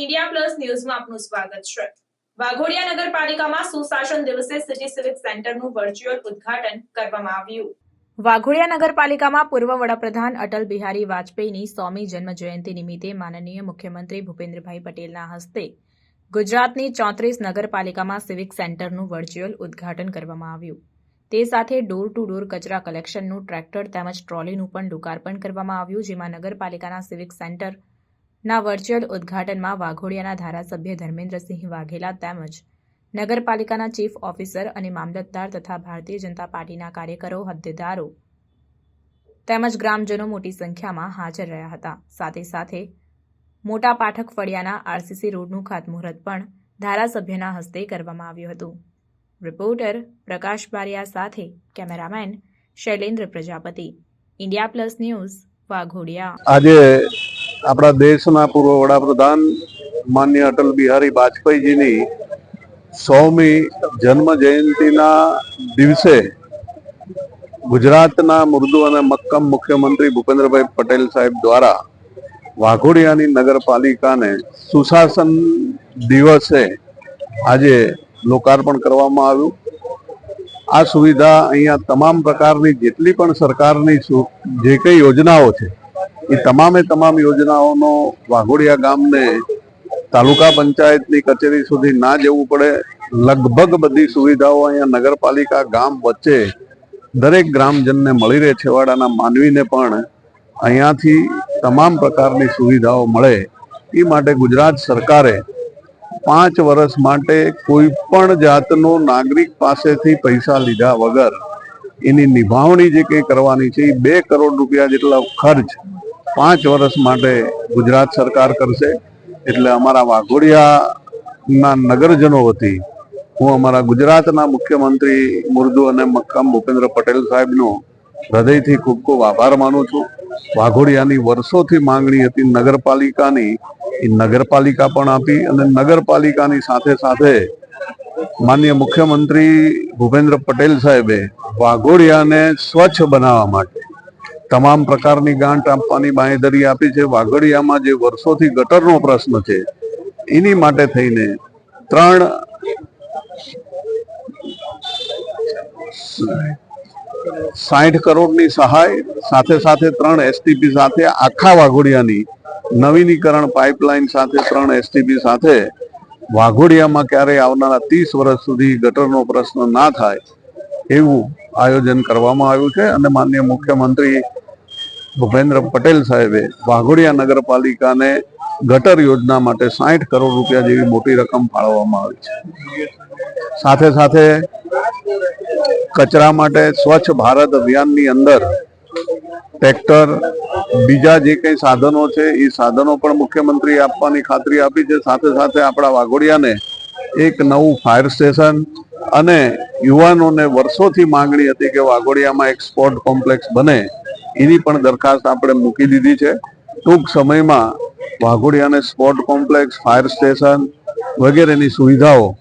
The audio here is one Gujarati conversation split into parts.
ઇન્ડિયા પ્લસ ન્યૂઝમાં આપનું સ્વાગત છે. વાઘોડિયા નગરપાલિકામાં સુશાસન દિવસે સિટી સિવિક સેન્ટરનું વર્ચ્યુઅલ ઉદ્ઘાટન કરવામાં આવ્યું. વાઘોડિયા નગરપાલિકામાં પૂર્વ વડાપ્રધાન અટલ બિહારી વાજપેયીની સોમી જન્મ જયંતિ નિમિત્તે માનનીય મુખ્યમંત્રી ભૂપેન્દ્રભાઈ પટેલના હસ્તે ગુજરાતની ચોત્રીસ નગરપાલિકામાં સિવિક સેન્ટરનું વર્ચ્યુઅલ ઉદ્ઘાટન કરવામાં આવ્યું. તે સાથે ડોર ટુ ડોર કચરા કલેક્શનનું ટ્રેક્ટર તેમજ ટ્રોલીનું પણ લોકાર્પણ કરવામાં આવ્યું, જેમાં નગરપાલિકાના સિવિક સેન્ટર ના વર્ચ્યુઅલ ઉદ્ઘાટનમાં વાઘોડિયાના ધારાસભ્ય ધર્મેન્દ્રસિંહ વાઘેલા તેમજ નગરપાલિકાના ચીફ ઓફિસર અને મામલતદાર તથા ભારતીય જનતા પાર્ટીના કાર્યકરો, હોદ્દેદારો તેમજ ગ્રામજનો મોટી સંખ્યામાં હાજર રહ્યા હતા. સાથે સાથે મોટા પાઠક ફળિયાના આરસીસી રોડનું ખાતમુહૂર્ત પણ ધારાસભ્યના હસ્તે કરવામાં આવ્યું હતું. રિપોર્ટર પ્રકાશ બારિયા સાથે cameraman Shailendra Prajapati, India plus news, Vaghodia. આજે આપણા દેશના પૂર્વ વડાપ્રધાન માન્ય અટલ બિહારી વાજપેયીજીની સૌમી જન્મ જયંતિના દિવસે ગુજરાતના મૃદુ અને મક્કમ મુખ્યમંત્રી ભૂપેન્દ્રભાઈ પટેલ સાહેબ દ્વારા વાઘોડિયાની નગરપાલિકાને સુશાસન દિવસે આજે લોકાર્પણ કરવામાં આવ્યું. આ સુવિધા અહીંયા તમામ પ્રકારની, જેટલી પણ સરકારની જે કઈ યોજનાઓ છે એ તમામે તમામ યોજનાઓનો વાઘોડિયા ગામને તાલુકા પંચાયતની કચેરી સુધી ના જવું પડે. લગભગ બધી સુવિધાઓ અહીંયા નગરપાલિકા ગામ વચ્ચે દરેક ગ્રામજનને મળી રહે છેવાડાના માનવીને પણ અહીંયાથી તમામ પ્રકારની સુવિધાઓ મળે. એ માટે ગુજરાત સરકારે પાંચ વર્ષ માટે કોઈ પણ જાતનો નાગરિક પાસેથી પૈસા લીધા વગર એની નિભાવણી જે કંઈ કરવાની છે એ બે કરોડ રૂપિયા જેટલા ખર્ચ પાંચ વર્ષ માટે ગુજરાત સરકાર કરશે. એટલે અમારા વાઘોડિયાના નગરજનો વતી હું અમારા ગુજરાતના મુખ્યમંત્રી મુર્દુ અને મક્કમ ભૂપેન્દ્ર પટેલ સાહેબનો હૃદયથી ખૂબ ખૂબ આભાર માનું છું. વાઘોડિયાની વર્ષોથી માંગણી હતી નગરપાલિકાની. એ નગરપાલિકા પણ આપી અને નગરપાલિકાની સાથે સાથે માન્ય મુખ્યમંત્રી ભૂપેન્દ્ર પટેલ સાહેબે વાઘોડિયાને સ્વચ્છ બનાવવા માટે તમામ પ્રકારની ગાંઠ આપવાની બાંહેધરી આપી છે. વાઘોડિયામાં જે વર્ષોથી ગટરનો પ્રશ્ન છે, એની માટે થઈને ત્રણ સાઠ કરોડની સહાય, સાથે સાથે ત્રણ એસટીપી સાથે આખા વાઘોડિયાની નવીનીકરણ પાઇપલાઇન સાથે ત્રણ એસટીપી સાથે. વાઘોડિયામાં ક્યારેય આવનારા ત્રીસ વર્ષ સુધી ગટરનો પ્રશ્ન ના થાય એવું આયોજન કરવામાં આવ્યું છે અને માન્ય મુખ્યમંત્રી ભૂપેન્દ્ર પટેલ સાહેબે વાઘોડિયા નગરપાલિકાને ગટર યોજના માટે સાઠ કરોડ રૂપિયા જેવી મોટી રકમ ફાળવવામાં આવી છે. સાથે સાથે કચરા માટે સ્વચ્છ ભારત અભિયાનની અંદર ટ્રેક્ટર, બીજા જે કંઈ સાધનો છે, એ સાધનો પણ મુખ્યમંત્રી આપવાની ખાતરી આપી છે. સાથે સાથે આપણા વાઘોડિયાને એક નવું ફાયર સ્ટેશન અને યુવાનોને વર્ષોથી માંગણી હતી કે વાઘોડિયામાં એક સ્પોર્ટ કોમ્પ્લેક્સ બને. એની પણ દરખાસ્ત આપણે મૂકી દીધી છે. ટૂંક સમયમાં વાઘોડિયાને સ્પોર્ટ કોમ્પ્લેક્સ, ફાયર સ્ટેશન વગેરેની સુવિધાઓ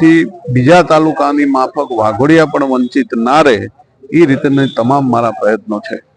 થી બીજા તાલુકાની માફક વાઘોડિયા પણ વંચિત ના રહે, એ રીતેની તમામ મારા પ્રયત્નો છે.